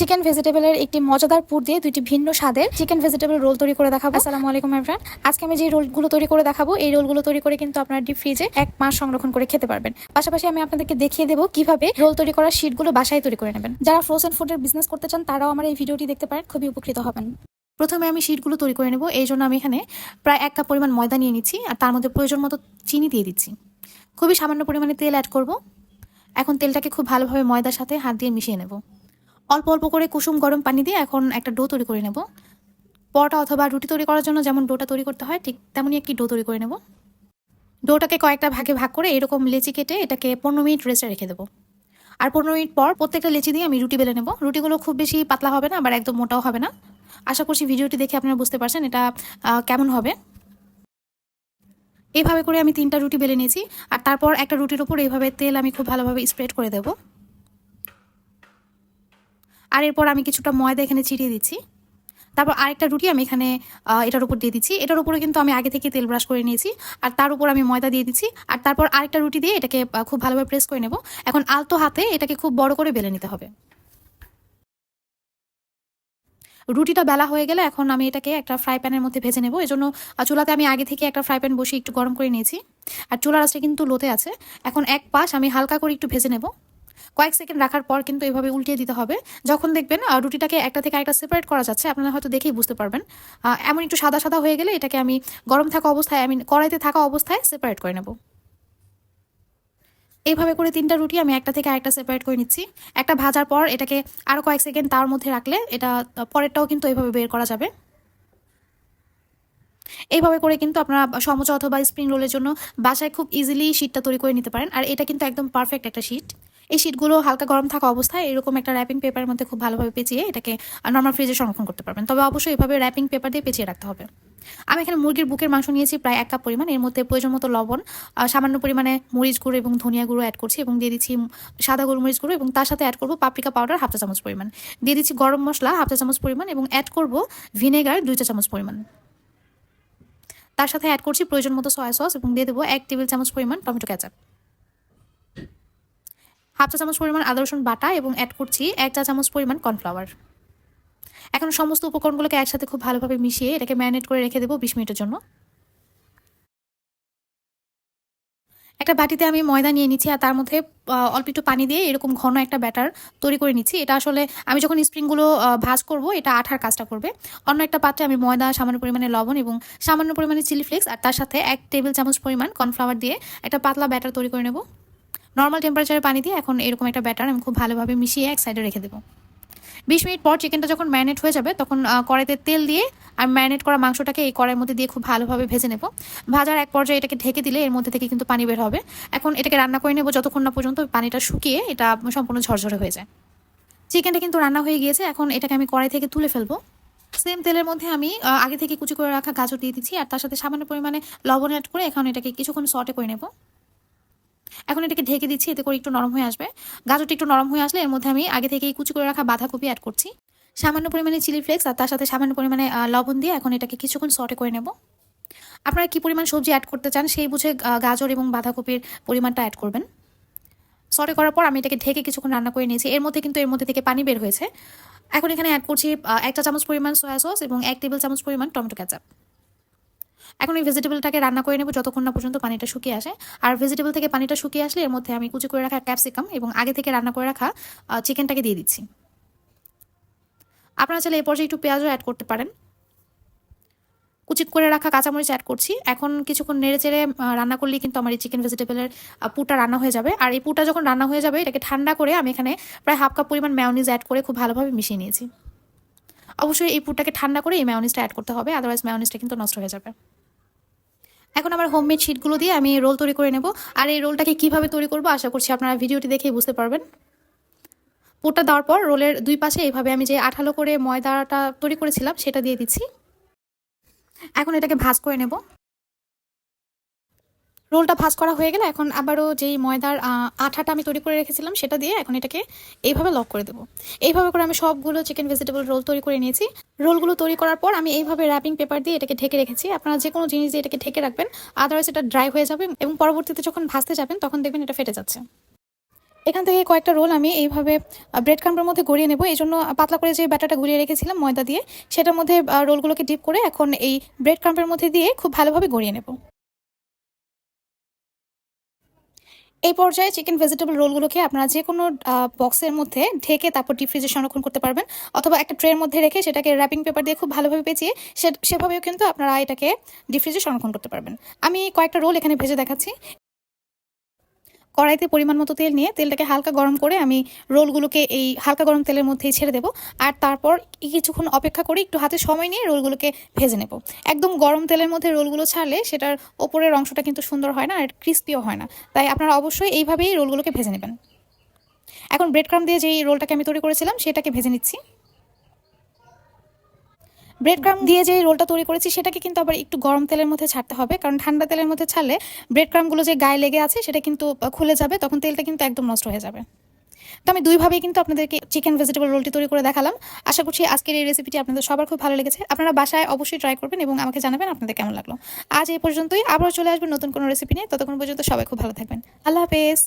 Chicken ভেজিটেবলের একটি মজাদার পুর দিয়ে দুইটি ভিন্ন স্বাদের চিকেন ভেজিটেবল রোল তৈরি করে দেখাবো। আসসালামু আলাইকুম এভরান আজকে আমি যে রোলগুলো তৈরি করে দেখাবো, এই রোলগুলো তৈরি করে কিন্তু আপনারা ডিপ ফ্রিজে এক মাস সংরক্ষণ করে খেতে পারবেন। পাশাপাশি আমি আপনাদেরকে দেখিয়ে দেবো কীভাবে রোল তৈরি করার শিটগুলো বাসায় তৈরি করে নেবেন। যারা ফ্রোজেন ফুডের বিজনেস করতে চান, তারাও আমার এই ভিডিওটি দেখতে পারেন, খুবই উপকৃত হবেন। প্রথমে আমি শিটগুলো তৈরি করে নেব, এই জন্য আমি এখানে প্রায় এক কাপ পরিমাণ ময়দা নিয়ে নিচ্ছি আর তার মধ্যে প্রয়োজন মতো চিনি দিয়ে দিচ্ছি। খুবই সামান্য পরিমাণে তেল অ্যাড করব। এখন তেলটাকে খুব ভালোভাবে ময়দার সাথে হাত দিয়ে মিশিয়ে নেব। অল্প অল্প করে কুসুম গরম পানি দিয়ে এখন একটা ডো তৈরি করে নেব। পরোটা অথবা রুটি তৈরি করার জন্য যেমন ডোটা তৈরি করতে হয়, ঠিক তেমনই একটি ডো তৈরি করে নেব। ডোটাকে কয়েকটা ভাগে ভাগ করে এরকম লেচি কেটে এটাকে পনেরো মিনিট রেস্টে রেখে দেবো। আর পনেরো মিনিট পর প্রত্যেকটা লেচি দিয়ে আমি রুটি বেলে নেব। রুটিগুলো খুব বেশি পাতলা হবে না, আবার একদম মোটাও হবে না। আশা করছি ভিডিওটি দেখে আপনারা বুঝতে পারছেন এটা কেমন হবে। এইভাবে করে আমি তিনটা রুটি বেলে নিয়েছি, আর তারপর একটা রুটির ওপর এইভাবে তেল আমি খুব ভালোভাবে স্প্রেড করে দেবো। আর এরপর আমি কিছুটা ময়দা এখানে ছিটিয়ে দিচ্ছি। তারপর আরেকটা রুটি আমি এখানে এটার উপর দিয়ে দিচ্ছি। এটার উপরে কিন্তু আমি আগে থেকে তেল ব্রাশ করে নিয়েছি। আর তার উপর আমি ময়দা দিয়ে দিচ্ছি। আর তারপর আরেকটা রুটি দিয়ে এটাকে খুব ভালোভাবে প্রেস করে নেব। এখন আলতো হাতে এটাকে খুব বড় করে বেলে নিতে হবে। রুটিটা বেলা হয়ে গেলে এখন আমি এটাকে একটা ফ্রাই প্যানের মধ্যে ভেজে নেব। এজন্য চুলাতে আমি আগে থেকে একটা ফ্রাই প্যান বসিয়ে একটু গরম করে নিয়েছি। আর চুলার আঁচটা কিন্তু লোতে আছে। এখন এক পাশ আমি হালকা করে একটু ভেজে নেব। কয়েক সেকেন্ড রাখার পর কিন্তু এভাবে উল্টিয়ে দিতে হবে। যখন দেখবেন রুটিটাকে একটা থেকে একটা সেপারেট করা যাচ্ছে, আপনারা হয়তো দেখেই বুঝতে পারবেন। এমন একটু সাদা সাদা হয়ে গেলে এটাকে আমি গরম থাকা অবস্থায় আমি কড়াইতে থাকা অবস্থায় সেপারেট করে নেব। এইভাবে করে তিনটা রুটি আমি একটা থেকে আরেকটা সেপারেট করে নিচ্ছি। একটা ভাজার পর এটাকে আরও কয়েক সেকেন্ড তার মধ্যে রাখলে এটা পরেরটাও কিন্তু এইভাবে বের করা যাবে। এইভাবে করে কিন্তু আপনারা সমোচা অথবা স্প্রিং রোলের জন্য বাসায় খুব ইজিলি শীটটা তৈরি করে নিতে পারেন। আর এটা কিন্তু একদম পারফেক্ট একটা শীট এই শীটগুলো হালকা গরম থাকা অবস্থায় এরকম একটা র্যাপিং পেপারের মধ্যে খুব ভালোভাবে পেঁচিয়ে এটাকে নর্মাল ফ্রিজে সংরক্ষণ করতে পারবেন। তবে অবশ্যই এভাবে র্যাপিং পেপার দিয়ে পেঁচিয়ে রাখতে হবে। আমি এখানে মুরগির বুকের মাংস নিয়েছি প্রায় এক কাপ পরিমাণ। এর মধ্যে প্রয়োজন মতো লবণ সামান্য পরিমাণে মরিচ গুঁড়ো এবং ধনিয়া গুঁড়ো অ্যাড করছি এবং দিয়ে দিচ্ছি সাদা গোলমরিচ গুঁড়ো এবং তার সাথে অ্যাড করব পাপরিকা পাউডার হাফ চা চামচ পরিমাণ। দিয়ে দিচ্ছি গরম মশলা হাফ চা চামচ পরিমাণ এবং অ্যাড করব ভিনেগার দুই চা চামচ পরিমাণ। তার সাথে অ্যাড করছি প্রয়োজন মতো সয়া সস এবং দিয়ে দেবো এক টেবিল চামচ পরিমাণ টমেটো ক্যাচাপ হাফ চা চামচ পরিমাণ আদা রসুন বাটা এবং অ্যাড করছি এক চা চামচ পরিমাণ কর্নফ্লাওয়ার এখন সমস্ত উপকরণগুলোকে একসাথে খুব ভালোভাবে মিশিয়ে এটাকে ম্যারিনেট করে রেখে দেবো বিশ মিনিটের জন্য। একটা বাটিতে আমি ময়দা নিয়ে নিচ্ছি আর তার মধ্যে অল্প একটু পানি দিয়ে এরকম ঘন একটা ব্যাটার তৈরি করে নিচ্ছি। এটা আসলে আমি যখন স্প্রিংগুলো ভাজ করব, এটা আঠার কাজটা করবে। অন্য একটা পাত্রে আমি ময়দা, সামান্য পরিমাণে লবণ এবং সামান্য পরিমাণে চিলি ফ্লেক্স আর তার সাথে এক টেবিল চামচ পরিমাণ কর্নফ্লাওয়ার দিয়ে একটা পাতলা ব্যাটার তৈরি করে নেব। নর্মাল টেম্পারেচারে পানি দিয়ে এখন এরকম একটা ব্যাটার আমি খুব ভালোভাবে মিশিয়ে এক সাইডে রেখে দেবো। বিশ মিনিট পর চিকেনটা যখন ম্যারিনেট হয়ে যাবে, তখন কড়াইতে তেল দিয়ে আমি ম্যারিনেট করা মাংসটাকে এই কড়াইয়ের মধ্যে দিয়ে খুব ভালোভাবে ভেজে নেব। ভাজার এক পর্যায়ে এটাকে ঢেকে দিলে এর মধ্যে থেকে কিন্তু পানি বের হবে। এখন এটাকে রান্না করে নেব যতক্ষণ না পর্যন্ত পানিটা শুকিয়ে এটা সম্পূর্ণ ঝরঝরে হয়ে যায়। চিকেনটা কিন্তু রান্না হয়ে গিয়েছে, এখন এটাকে আমি কড়াই থেকে তুলে ফেলব। সেম তেলের মধ্যে আমি আগে থেকে কুচি করে রাখা গাজর দিয়ে দিচ্ছি, আর তার সাথে সামান্য পরিমাণে লবণ অ্যাড করে এখন এটাকে কিছুক্ষণ সটে করে নেব। এখন এটাকে ঢেকে দিচ্ছি, এতে করে একটু নরম হয়ে আসবে। গাজরটা একটু নরম হয়ে আসলে এর মধ্যে আমি আগে থেকেই কুচি করে রাখা বাঁধাকপি অ্যাড করছি। সামান্য পরিমাণে চিলি ফ্লেক্স আর তার সাথে সামান্য পরিমাণে লবণ দিয়ে এখন এটাকে কিছুক্ষণ সটে করে নেব। আপনারা কি পরিমাণ সবজি অ্যাড করতে চান সেই বুঝে গাজর এবং বাঁধাকপির পরিমাণটা অ্যাড করবেন। সটে করার পর আমি এটাকে ঢেকে কিছুক্ষণ রান্না করে নিয়েছি। এর মধ্যে কিন্তু এর মধ্যে থেকে পানি বের হয়েছে। এখন এখানে অ্যাড করছি একটা চামচ পরিমাণ সয়া সস এবং এক টেবিল চামচ পরিমাণ টমেটো ক্যাচাপ এখন এই ভেজিটেবলটাকে রান্না করে নেব যতক্ষণ না পর্যন্ত পানিটা শুকিয়ে আসে। আর ভেজিটেবল থেকে পানিটা শুকিয়ে আসলে এর মধ্যে আমি কুচি করে রাখা ক্যাপসিকাম এবং আগে থেকে রান্না করে রাখা চিকেনটাকে দিয়ে দিচ্ছি। আপনারা চাইলে এই পর্যায়ে একটু পেঁয়াজও অ্যাড করতে পারেন। কুচি করে রাখা কাঁচামরিচ অ্যাড করছি। এখন কিছুক্ষণ নেড়ে চেড়ে রান্না করলেই কিন্তু আমার এই চিকেন ভেজিটেবলের পুটা রান্না হয়ে যাবে। আর এই পুটা যখন রান্না হয়ে যাবে, এটাকে ঠান্ডা করে আমি এখানে প্রায় হাফ কাপ পরিমাণ ম্যাওনিজ অ্যাড করে খুব ভালোভাবে মিশিয়ে নিয়েছি। অবশ্যই এই পুরটাকে ঠান্ডা করে এই ম্যাওনিজটা অ্যাড করতে হবে আদারওয়াইজ ম্যাওনিজটা কিন্তু নষ্ট হয়ে যাবে। এখন আমার হোমমেড শিটগুলো দিয়ে আমি রোল তৈরি করে নেব। আর এই রোলটাকে কীভাবে তৈরি করব আশা করছি আপনারা ভিডিওটি দেখেই বুঝতে পারবেন। পুরটা দেওয়ার পর রোলের দুই পাশে এইভাবে আমি যে আঠালো করে ময়দাটা তৈরি করেছিলাম, সেটা দিয়ে দিচ্ছি। এখন এটাকে ভাজ করে নেব। রোলটা ভাজ করা হয়ে গেলে এখন আবারও যেই ময়দার আঠাটা আমি তৈরি করে রেখেছিলাম সেটা দিয়ে এখন এটাকে এইভাবে লক করে দেবো। এইভাবে করে আমি সবগুলো চিকেন ভেজিটেবল রোল তৈরি করে নিয়েছি। রোলগুলো তৈরি করার পর আমি এইভাবে র্যাপিং পেপার দিয়ে এটাকে ঢেকে রেখেছি। আপনারা যে কোনো জিনিস দিয়ে এটাকে ঢেকে রাখবেন আদারওয়াইজ এটা ড্রাই হয়ে যাবে এবং পরবর্তীতে যখন ভাজতে যাবেন তখন দেখবেন এটা ফেটে যাচ্ছে। এখান থেকে কয়েকটা রোল আমি এইভাবে ব্রেড ক্রাম্পের মধ্যে গড়িয়ে নেব। এই জন্য পাতলা করে যে ব্যাটারটা গুলিয়ে রেখেছিলাম ময়দা দিয়ে, সেটার মধ্যে রোলগুলোকে ডিপ করে এখন এই ব্রেড ক্রাম্পের মধ্যে দিয়ে খুব ভালোভাবে গড়িয়ে নেব। এই পর্যায়ে চিকেন ভেজিটেবল রোলগুলোকে আপনারা যে কোনো বক্সের মধ্যে ঢেকে তারপর ডিপ ফ্রিজে সংরক্ষণ করতে পারবেন। অথবা একটা ট্রের মধ্যে রেখে সেটাকে র্যাপিং পেপার দিয়ে খুব ভালোভাবে পেঁচিয়ে সেভাবেও কিন্তু আপনারা এটাকে ডিপ ফ্রিজে সংরক্ষণ করতে পারবেন। আমি কয়েকটা রোল এখানে ভেজে দেখাচ্ছি। কড়াইতে পরিমাণ মতো তেল নিয়ে তেলটাকে হালকা গরম করে আমি রোলগুলোকে এই হালকা গরম তেলের মধ্যেই ছেড়ে দেবো। আর তারপর কিছুক্ষণ অপেক্ষা করে একটু হাতে সময় নিয়ে রোলগুলোকে ভেজে নেব। একদম গরম তেলের মধ্যে রোলগুলো ছাড়লে সেটার ওপরের অংশটা কিন্তু সুন্দর হয় না আর ক্রিস্পিও হয় না। তাই আপনারা অবশ্যই এইভাবেই রোলগুলোকে ভেজে নেবেন। এখন ব্রেড ক্রাম দিয়ে যেই রোলটাকে আমি তৈরি করেছিলাম, সেটাকে ভেজে নিচ্ছি। ব্রেড ক্রাম দিয়ে যে রোলটা তৈরি করেছি, সেটাকে কিন্তু আবার একটু গরম তেলের মধ্যে ছাড়তে হবে। কারণ ঠান্ডা তেলের মধ্যে ছাড়লে ব্রেড ক্রামগুলো যে গায়ে লেগে আছে, সেটা কিন্তু খুলে যাবে, তখন তেলটা কিন্তু একদম নষ্ট হয়ে যাবে। তো আমি দুইভাবেই কিন্তু আপনাদেরকে চিকেন ভেজিটেবল রোলটি তৈরি করে দেখালাম। আশা করছি আজকের এই রেসিপিটি আপনাদের সবার খুব ভালো লেগেছে। আপনারা বাসায় অবশ্যই ট্রাই করবেন এবং আমাকে জানাবেন আপনাদের কেমন লাগল। আজ এই পর্যন্তই। আবার চলে আসবেন নতুন কোনো রেসিপি নিয়ে। ততক্ষণ পর্যন্ত সবাই খুব ভালো থাকবেন। আল্লাহ হাফেজ।